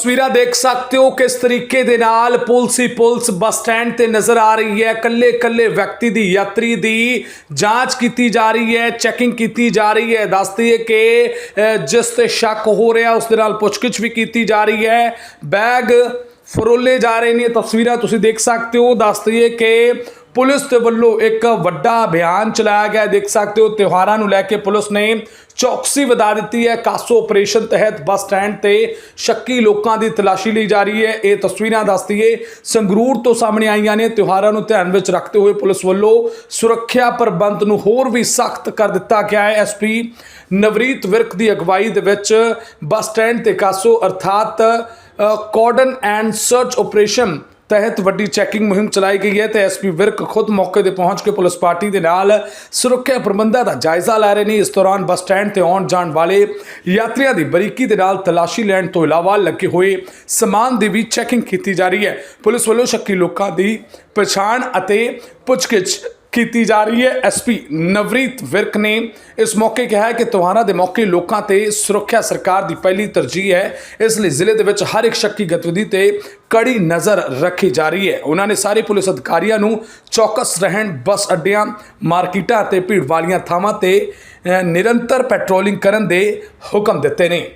ਤਸਵੀਰਾਂ ਦੇਖ ਸਕਦੇ ਹੋ ਕਿਸ ਤਰੀਕੇ ਦੇ ਨਾਲ ਪੁਲਿਸ ਹੀ ਪੁਲਿਸ ਬੱਸ ਸਟੈਂਡ ਤੇ ਨਜ਼ਰ ਆ ਰਹੀ ਹੈ। ਕੱਲੇ ਕੱਲੇ ਵਿਅਕਤੀ ਦੀ ਯਾਤਰੀ ਦੀ ਜਾਂਚ ਕੀਤੀ ਜਾ ਰਹੀ ਹੈ, ਚੈਕਿੰਗ ਕੀਤੀ ਜਾ ਰਹੀ ਹੈ। ਦੱਸਦੀ ਹੈ ਕਿ ਜਿਸ ਤੇ ਸ਼ੱਕ ਹੋ ਰਿਹਾ, ਉਸ ਦੇ ਨਾਲ ਪੁੱਛਗਿੱਛ ਵੀ ਕੀਤੀ ਜਾ ਰਹੀ ਹੈ। ਬੈਗ ਫਰੋਲੇ ਜਾ ਰਹੇ ਨੇ। ਤਸਵੀਰਾਂ ਤੁਸੀਂ ਦੇਖ ਸਕਦੇ ਹੋ। ਦੱਸਦੀ ਹੈ ਕਿ ਪੁਲਿਸ ਦੇ ਵੱਲੋਂ ਇੱਕ ਵੱਡਾ ਅਭਿਆਨ ਚਲਾਇਆ ਗਿਆ ਦੇਖ ਸਕਦੇ ਹੋ, ਤਿਉਹਾਰਾਂ ਨੂੰ ਲੈ ਕੇ ਪੁਲਿਸ ਨੇ ਚੌਕਸੀ ਵਧਾ ਦਿੱਤੀ ਹੈ। ਕਾਸੋ ਆਪਰੇਸ਼ਨ ਤਹਿਤ ਬੱਸ ਸਟੈਂਡ ਤੇ ਸ਼ੱਕੀ ਲੋਕਾਂ ਦੀ ਤਲਾਸ਼ੀ ਲਈ ਜਾ ਰਹੀ ਹੈ। ਇਹ ਤਸਵੀਰਾਂ ਦੱਸਦੀ ਹੈ ਸੰਗਰੂਰ ਤੋਂ ਸਾਹਮਣੇ ਆਈਆਂ ਨੇ। ਤਿਉਹਾਰਾਂ ਨੂੰ ਧਿਆਨ ਵਿੱਚ ਰੱਖਦੇ ਹੋਏ ਪੁਲਿਸ ਵੱਲੋਂ ਸੁਰੱਖਿਆ ਪ੍ਰਬੰਧ ਨੂੰ ਹੋਰ ਵੀ ਸਖਤ ਕਰ ਦਿੱਤਾ ਗਿਆ ਹੈ। ਐਸਪੀ ਨਵਰੀਤ ਵਿਰਕ ਦੀ ਅਗਵਾਈ ਦੇ ਵਿੱਚ ਬੱਸ ਸਟੈਂਡ ਤੇ ਕਾਸੋ, ਅਰਥਾਤ ਕੋਡਨ ਐਂਡ ਸਰਚ ਆਪਰੇਸ਼ਨ ਤਹਿਤ ਵੱਡੀ ਚੈਕਿੰਗ ਮੁਹਿੰਮ ਚਲਾਈ ਗਈ ਹੈ ਤੇ ਐਸਪੀ ਵਿਰਕ ਖੁਦ ਮੌਕੇ ਤੇ ਪਹੁੰਚ ਕੇ ਪੁਲਿਸ ਪਾਰਟੀ ਦੇ ਨਾਲ ਸੁਰੱਖਿਆ ਪ੍ਰਬੰਧਾਂ ਦਾ ਜਾਇਜ਼ਾ ਲੈ ਰਹੇ ਨੇ। ਇਸ ਦੌਰਾਨ ਬੱਸ ਸਟੈਂਡ ਤੇ ਆਉਣ ਜਾਣ ਵਾਲੇ ਯਾਤਰੀਆਂ ਦੀ ਬਰੀਕੀ ਦੇ ਨਾਲ ਤਲਾਸ਼ੀ ਲੈਣ ਤੋਂ ਇਲਾਵਾ ਲੱਗੇ ਹੋਏ ਸਮਾਨ ਦੀ ਵੀ ਚੈਕਿੰਗ ਕੀਤੀ ਜਾ ਰਹੀ ਹੈ। ਪੁਲਿਸ ਵੱਲੋਂ ਸ਼ੱਕੀ ਲੋਕਾਂ ਦੀ ਪਛਾਣ ਅਤੇ ਪੁੱਛਗਿੱਛ ਕੀਤੀ ਜਾ ਰਹੀ ਹੈ। ਐਸਪੀ ਨਵਰੀਤ ਵਿਰਕ ਨੇ ਇਸ ਮੌਕੇ ਕਿਹਾ ਹੈ ਕਿ ਤਿਉਹਾਰਾਂ ਦੇ ਮੌਕੇ ਲੋਕਾਂ ਤੇ ਸੁਰੱਖਿਆ ਸਰਕਾਰ ਦੀ ਪਹਿਲੀ ਤਰਜੀਹ ਹੈ। ਇਸ ਲਈ ਜ਼ਿਲ੍ਹੇ ਦੇ ਵਿੱਚ ਹਰ ਇੱਕ ਸ਼ੱਕੀ ਗਤੀਵਿਧੀ ਤੇ ਕੜੀ ਨਜ਼ਰ ਰੱਖੀ ਜਾ ਰਹੀ ਹੈ। ਉਹਨਾਂ ਨੇ ਸਾਰੇ ਪੁਲਿਸ ਅਧਿਕਾਰੀਆਂ ਨੂੰ ਚੌਕਸ ਰਹਿਣ, ਬੱਸ ਅੱਡਿਆਂ, ਮਾਰਕੀਟਾਂ ਤੇ ਭੀੜ ਵਾਲੀਆਂ ਥਾਵਾਂ ਤੇ ਨਿਰੰਤਰ ਪੈਟਰੋਲਿੰਗ ਕਰਨ ਦੇ ਹੁਕਮ ਦਿੱਤੇ ਨੇ।